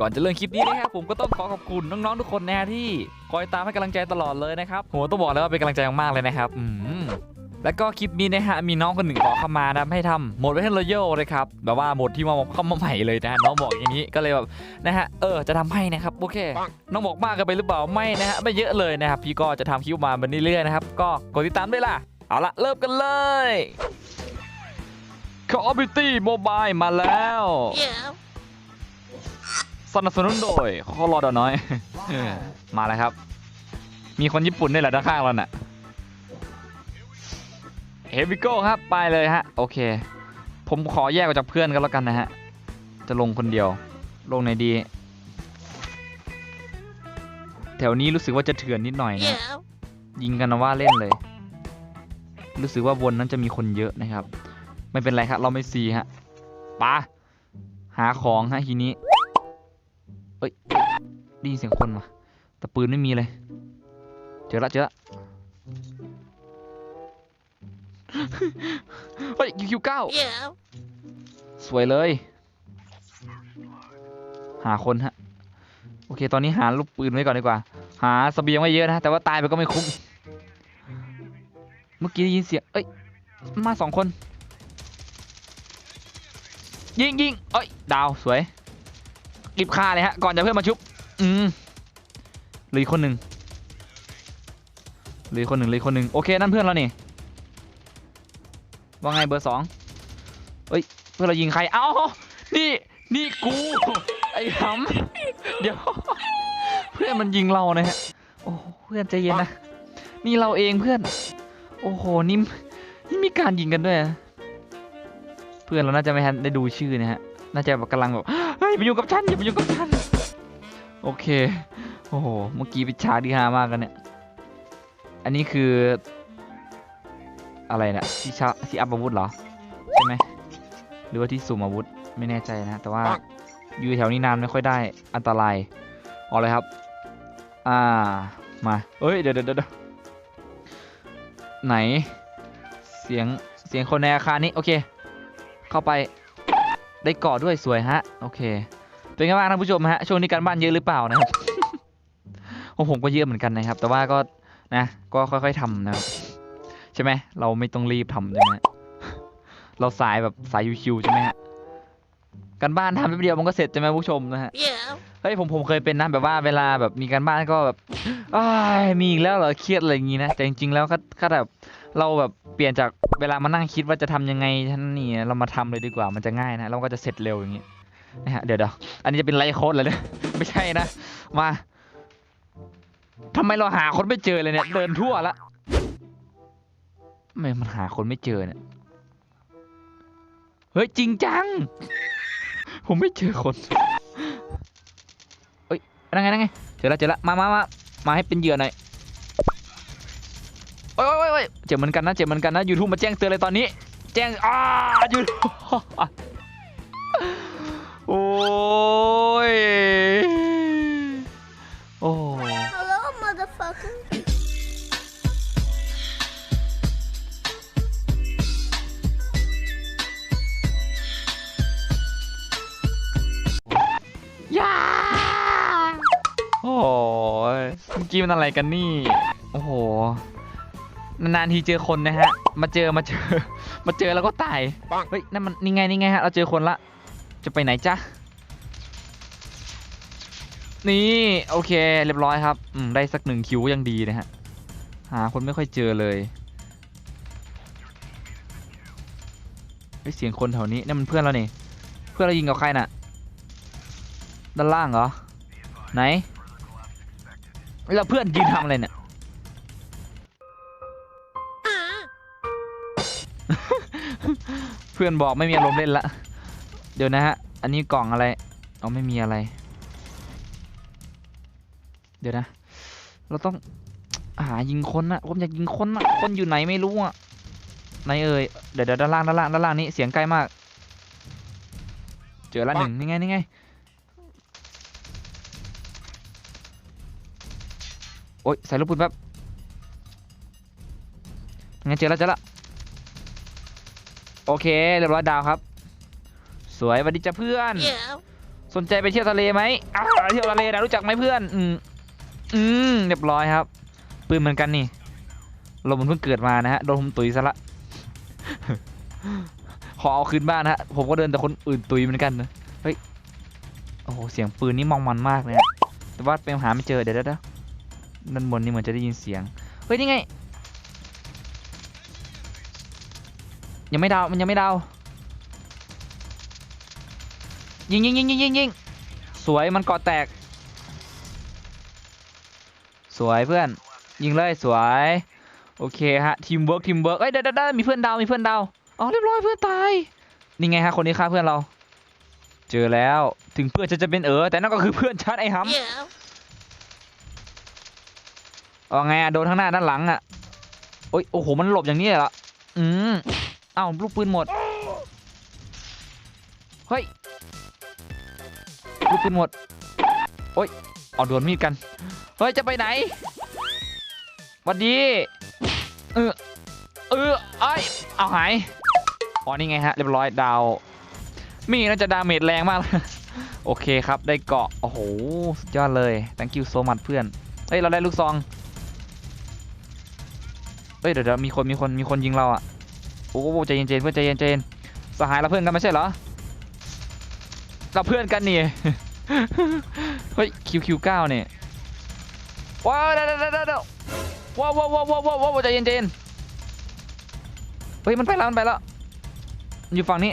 ก่อนจะเริ่มคลิปนี้นะครับผมก็ต้องขอขอบคุณน้องๆทุกคนนะที่คอยตามให้กำลังใจตลอดเลยนะครับโหต้องบอกเลยว่าเป็นกำลังใจมากๆเลยนะครับอืมแล้วก็คลิปนี้นะฮะมีน้องคนหนึ่งขอเข้ามานะให้ทำโหมดเวทเทนรอยัลเลยครับแบบว่าโหมดที่มาเข้ามาใหม่เลยนะน้องบอกอย่างนี้ก็เลยแบบนะฮะเออจะทำให้นะครับโอเค น้องบอกมากเกันไปหรือเปล่าไม่นะฮะไม่เยอะเลยนะครับพี่ก็จะทำคลิปมาแบบนี้เรื่อยนะครับก็กดติดตามด้วยล่ะเอาละเริ่มกันเลย Call of Duty Mobile มาแล้ว Yeah. สนับสนุนโดยคอรอดอน้อยเออมาแล้วครับ มีคนญี่ปุ่นด้วยแหละด้านข้างเราน่ะเฮวิโก้ครับไปเลยฮะ โอเค ผมขอแยกออกจากเพื่อนกันแล้วกันนะฮะ จะลงคนเดียว ลงในดี แถวนี้รู้สึกว่าจะเถื่อนนิดหน่อยนะ Yeah. ยิงกันนะว่าเล่นเลย รู้สึกว่าบนนั้นจะมีคนเยอะนะครับ ไม่เป็นไรครับ เราไม่ซีฮะปาหาของฮะทีนี้เอ้ย ได้ยินเสียงคนมาแต่ปืนไม่มีเลย เจอละเจอละเฮ้ยคิวเก้าสวยเลย หาคนฮะ โอเค ตอนนี้หาลูกปืนไว้ก่อนดีกว่า หาเสบียงไว้เยอะนะ แต่ว่าตายไปก็ไม่คุ้ม เมื่อกี้ได้ยินเสียง เอ้ย มาสองคน ยิงยิงเอ้ย ดาว สวยรีบฆ่าเลยฮะ ก่อนจะเพื่อนมาชุบ อืมหลืออกคนหนึ่งหลืออกคนหนึ่งหลืออกคนหนึ่งโอเค นั่นเพื่อนเรานี่ว่าไงเบอร์สองเอ้ย เพื่อนเรายิงใคร เอ้า นี่ นี่กู ไอ้หำเดี๋ยว เพื่อนมันยิงเรานะฮะ โอ้เพื่อนใจเย็นนะ นี่เราเองเพื่อน โอ้โห นี่ นี่มีการยิงกันด้วย เพื่อนเราน่าจะไม่ทันได้ดูชื่อนะฮะ น่าจะกำลังแบบ เฮ้ยมาอยู่งกับฉันอย่ามาอยู่งกับฉัน โอเค โอ้โห เมื่อกี้เป็นฉากที่ฮามากกันเนี่ย อันนี้คือ อะไรเนี่ยที่ชาที่อัพอาวุธเหรอ ใช่ไหม หรือว่าที่สุ่มอาวุธ ไม่แน่ใจนะ แต่ว่าอยู่แถวนี้นานไม่ค่อยได้ อันตราย เอาเลยครับ อ่า มา เอ้ย เดี๋ยวเดี๋ยวเดี๋ยวไหน เสียง เสียงคนในอาคารนี้ โอเค เข้าไป ได้เกาะด้วยสวยฮะ โอเค เป็นไงบ้างท่านผู้ชมฮะช่วงนี้การบ้านเยอะหรือเปล่านะครับของผมก็เยอะเหมือนกันนะครับ แต่ว่าก็นะก็ค่อย ๆทำนะครับใช่ไหมเราไม่ต้องรีบทำใช่ไหมเราสายแบบสายชิวๆใช่ไหมฮะการบ้านทำแป๊บเดียวมันก็เสร็จใช่ไหมผู้ชมนะฮะ Yeah. เฮ้ยผมผมเคยเป็นนะแบบว่าเวลาแบบมีการบ้านก็แบบอ้ายมีอีกแล้วเหรอเครียดอะไรอย่างงี้นะแต่จริงๆแล้วก็ก็แบบเราแบบเปลี่ยนจากเวลามานั่งคิดว่าจะทำยังไงท่านนี่เรามาทำเลยดีกว่ามันจะง่ายนะเราก็จะเสร็จเร็วอย่างงี้ นะฮะเดี๋ยวเดี๋ยวอันนี้จะเป็นไลฟ์โค้ดเลยเนี่ยไม่ใช่นะ มาทำไมเราหาคนไม่เจอเลยเนี่ย เดินทั่วละทำไมมันหาคนไม่เจอเนี่ย เฮ้ย จริงจัง ผมไม่เจอคน เฮ้ยนั่งไงนั่งไง เจอแล้วเจอแล้วมามามามาให้เป็นเหยื่อหน่อยโอ้ยโอ้ยโอ้ยเจ็บเหมือนกันนะ เจ็บเหมือนกันนะยูทูบมาแจ้งเตือนเลยตอนนี้ แจ้ง อ้ายูทูบ ย โอ้ Hello, motherfucker. ยาโอ้ยเมื่อกี้มันอะไรกันนี่ โอ้โห นานๆทีเจอคนนะฮะ มาเจอมาเจอ มาเจอแล้วก็ตาย เฮ้ยนั่นมันนี่ไงนี่ไงฮะ เราเจอคนละ จะไปไหนจ๊ะ นี่โอเคเรียบร้อยครับอืมได้สักหนึ่งคิวยังดีนะฮะหาคนไม่ค่อยเจอเลยเฮ้ยเสียงคนแถวนี้นี่มันเพื่อนเราเนี่เพื่อนเรายิงกับใครน่ะด้านล่างเหรอไหนแล้วเพื่อนยืนทำอะไรเนี่ยเพื่อนบอกไม่มีอารมณ์เล่นละเดี๋ยวนะฮะอันนี้กล่องอะไรเอาไม่มีอะไร เดี๋ยวนะ เราต้องหายิงคนนะผมอยากยิงคนนะคนอยู่ไหนไม่รู้อะไหนเอ่ยเดี๋ยวเดี๋ยวด้านล่างด้านล่างด้านล่างนี้เสียงใกล้มาก เจอละหนึ่งนี่ไงนี่ไงโอ๊ยใส่ลูกปืนแป๊บงั้นเจอแล้วเจอแล้วโอเคเรียบร้อยดาวครับ สวยสวัสดีจ้ะเพื่อน Yeah. สนใจไปเที่ยวทะเลไหมอ่าเที่ยวทะเลนะรู้จักไหมเพื่อน อืม อืมเรียบร้อยครับ ปืนเหมือนกันนี่ลมมันเพิ่งเกิดมานะฮะโดนผมตุยซะละขอเอาคืนบ้านนะฮะผมก็เดินแต่คนอื่นตุยเหมือนกันนะเฮ้ยโอ้โหเสียงปืนนี่มองมันมากเลยฮะแต่ว่าไปหาไม่เจอเดี๋ยวเดี๋ยวด้านบนนี่เหมือนจะได้ยินเสียงเฮ้ยนี่ไงยังไม่ดาวมันยังไม่ดาวยิงยิงยิงยิงยิงยิงสวยมันเกาะแตก สวยเพื่อน ยิงเลยสวย โอเคฮะทีมเวิร์กทีมเวิร์กเอ้ยเดี๋ยวเดี๋ยวเดี๋ยวมีเพื่อนดาวมีเพื่อนดาวอ๋อเรียบร้อยเพื่อนตายนี่ไงฮะคนนี้ฆ่าเพื่อนเรา เจอแล้วถึงเพื่อนจะจะเป็นเออแต่นั่นก็คือเพื่อนชัดไอ้หำ Yeah. เอาไงอะโดนข้างหน้าด้านหลังอะโอ้ยโอ้โหมันหลบอย่างนี้เหรออืมเอ้าลูกปืนหมดเฮ้ยลูกปืนหมดโอ้ยเอาดวลมีดกัน เฮ้ยจะไปไหนวันดีเออเออไอยเอาหายอ๋อนี่ไงฮะเรียบร้อยดาวมีน่าจะดาเมจแรงมากโอเคครับได้เกาะโอ้โหสุดยอดเลย thank you so much เพื่อนเฮ้ยเราได้ลูกซองเฮ้ยเดี๋ยวมีคนมีคนมีคนยิงเราอะโอ้โหใจเย็นๆเพื่อนใจเย็นใจเย็นสหายเราเพื่อนกันไม่ใช่เหรอเราเพื่อนกันนี่เฮ้ยคิวคิวเก้าเนี่ย ว้าวเดี๋ยวเดี๋ยวเดี๋ยวเดี๋ยวว้าวว้าวว้าวว้าวว้าวว้าวใจเย็นใจเย็นเฮ้ยมันไปแล้วมันไปแล้วมันอยู่ฝั่งนี้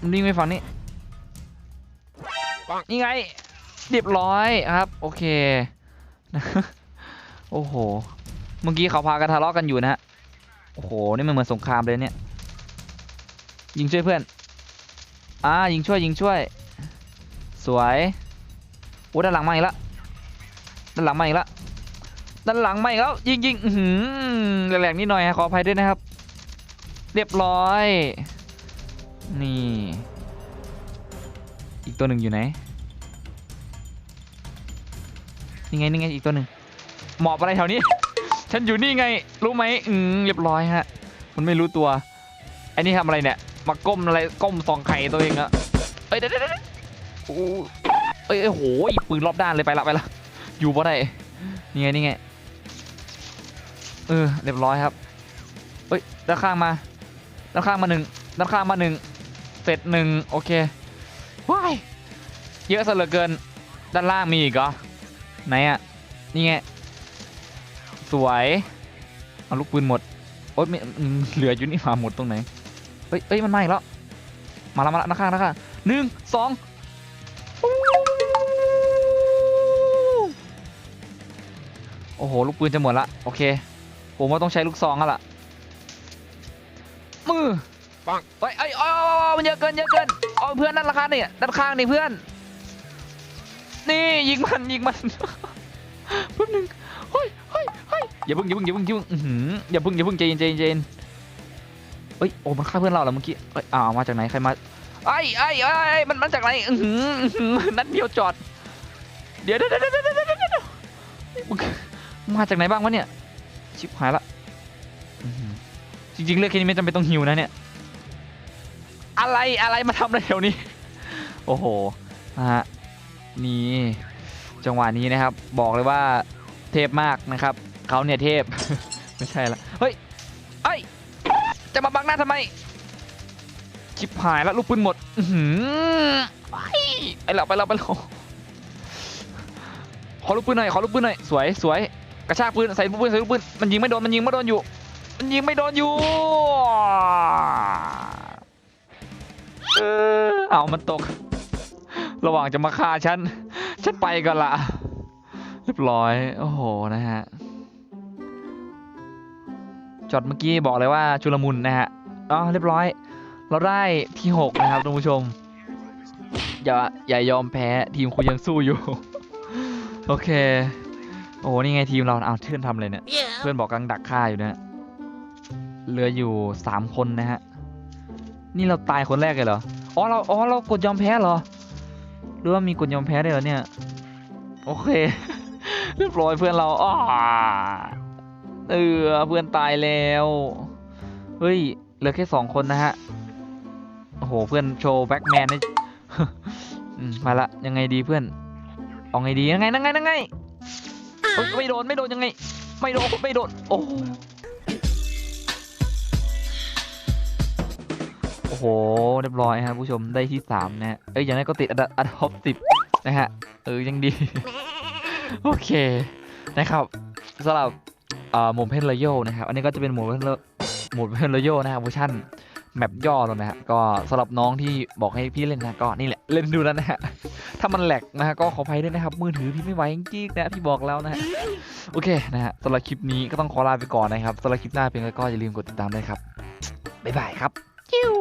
มันวิ่งไปฝั่งนี้นี่ไงเรียบร้อยครับ โอเคโอ้โหเมื่อกี้เขาพากันทะเลาะกันอยู่นะฮะโอ้โหนี่มันเหมือนสงครามเลยเนี่ยยิงช่วยเพื่อนอ่ายิงช่วยยิงช่วย สวยโอ้ด้านหลังมาอีกแล้วด้านหลังมาอีกแล้ว ด้านหลังมาอีกแล้วยิงยิงหือแหลกๆนิดหน่อยฮะขออภัยด้วยนะครับ เรียบร้อย นี่ อีกตัวหนึ่งอยู่ไหนนี่ไงนี่ไงอีกตัวหนึ่งหมอบอะไรแถวนี้ ฉันอยู่นี่ไงรู้ไหมอืมเรียบร้อยฮะ มันไม่รู้ตัวไอ้นี่ทำอะไรเนี่ยมาก้มอะไรก้มส่องไข่ตัวเองอะเอ้ยเดี๋ยวเดี๋ยวเดี๋ยวโอ้เอ้ยเอ้ยโหปืนรอบด้านเลยไปละไปละอยู่บ่ได้นี่ไงนี่ไง เออเรียบร้อยครับเอ้ยด้านข้างมาด้านข้างมาหนึ่งด้านข้างมาหนึ่งเสร็จหนึ่งโอเคว้ายเยอะซะเหลือเกินด้านล่างมีอีกเหรอไหนอะนี่ไงสวยเอาลูกปืนหมดโอ๊ยม่อืมเหลืออยู่นี่มาหมดตรงไหนเฮ้ยเฮ้ยมันมาอีกแล้วมาแล้วมาแล้วนะข้างนะข้างหนึ่งสองโอ้โห ลูกปืนจะหมดละ โอเค ผมว่าต้องใช้ลูกซองแล้วล่ะมือปังเฮ้ยเอ้ยเอ้ยเอ้ยเอ้ยมันเยอะเกินเยอะเกินเอาเพื่อนนั่นราคาเนี่ยด้านข้างนี่เพื่อน นี่ยิงมันยิงมันแป๊บนึงเฮ้ยเฮ้ยเฮ้ยอย่าเพิ่งอย่าเพิ่งอย่าเพิ่งอย่าเพิ่งอื้อหืออย่าเพิ่งอย่าเพิ่งใจเย็นใจเย็นใจเย็นเฮ้ยโอ้มันฆ่าเพื่อนเราเหรอเมื่อกี้เอ้ยอ้าวมาจากไหนใครมาไอ้ไอ้ไอ้ไอ้มันมาจากไหนอื้อหืออื้อหือนัดเดียวจอด เดี๋ยวเดี๋ยวเดี๋ยวเดี๋ยวเดี๋ยวเดี๋ยวเดี๋ยวมึงมาจากไหนบ้างวะเนี่ย ชิบหายละจริงๆ เลือกแค่นี้ไม่จำเป็นต้องหิวนะเนี่ย อะไรอะไรมาทำอะไรแถวนี้ โอ้โหนะฮะนี่จังหวะนี้นะครับ บอกเลยว่าเทพมากนะครับเขาเนี่ยเทพ ไม่ใช่ละเฮ้ยเอ้ยจะมาบังหน้าทำไมชิบหายแล้วลูกปืนหมดอืไอ้ไอ้เราไปเราไปเราขอลูกปืนหน่อยขอลูกปืนหน่อยสวยสวย กระชากปืนใส่ลูกปืนใส่ลูกปืนมันยิงไม่โดนมันยิงไม่โดนอยู่ มันยิงไม่โดนอยู่เออเอามันตก ระหว่างจะมาฆ่าฉันฉันไปก่อนละเรียบร้อยโอ้โหนะฮะจอดเมื่อกี้บอกเลยว่าชุลมุนนะฮะอ๋อเรียบร้อย เราได้ที่6นะครับท่านผู้ชมอย่าอย่ายอมแพ้ทีมคุณยังสู้อยู่ โอเค โอ้โหนี่ไงทีมเราเอาวเพื่อนทำเลยเนี่ย Yeah. เพื่อนบอกกำลังดักฆ่าอยู่นะฮะเหลืออยู่สามคนนะฮะ นี่เราตายคนแรกเลยเหรอ อ๋อเรา อ๋อเรากดยอมแพ้เหรอ หรือว่ามีกดยอมแพ้ได้วยเหรอเนี่ย โอเค เรียบร้อยเพื่อนเราอ้าเออเพื่อนตายแล้ว เฮ้ย เหลือแค่สองคนนะฮะ โอ้โหเพื่อนโชว์แบ็กแมนได้อืมมาละยังไงดีเพื่อน เอาไงดียังไงนั่งไงนั่งไง เอ้ยไม่โดนไม่โดนยังไง ไม่โดนไม่โดนโอ้โอ้โหเรียบร้อยครับผู้ชมได้ที่สามนะฮะเอ้ยอย่างนั้นก็ติดอันดับอันดับสิบนะฮะเออยังดี โอเคนะครับสำหรับเอ่อโหมดเพนเลโยนะครับ อันนี้ก็จะเป็นโหมดเพนโหมดเพนเลโยนะครับเวอร์ชัน แมปย่อลงนะฮะก็สำหรับน้องที่บอกให้พี่เล่นนะก็นี่แหละเล่นดูแล้วนะฮะถ้ามันแหลกนะฮะก็ขออภัยด้วยนะครับมือถือพี่ไม่ไหวจริงๆนะพี่บอกแล้วนะฮะโอเคนะฮะสำหรับคลิปนี้ก็ต้องขอลาไปก่อนนะครับสำหรับคลิปหน้าเป็นไงก็อย่าลืมกดติดตามด้วยครับบ๊ายบายครับจิ้ว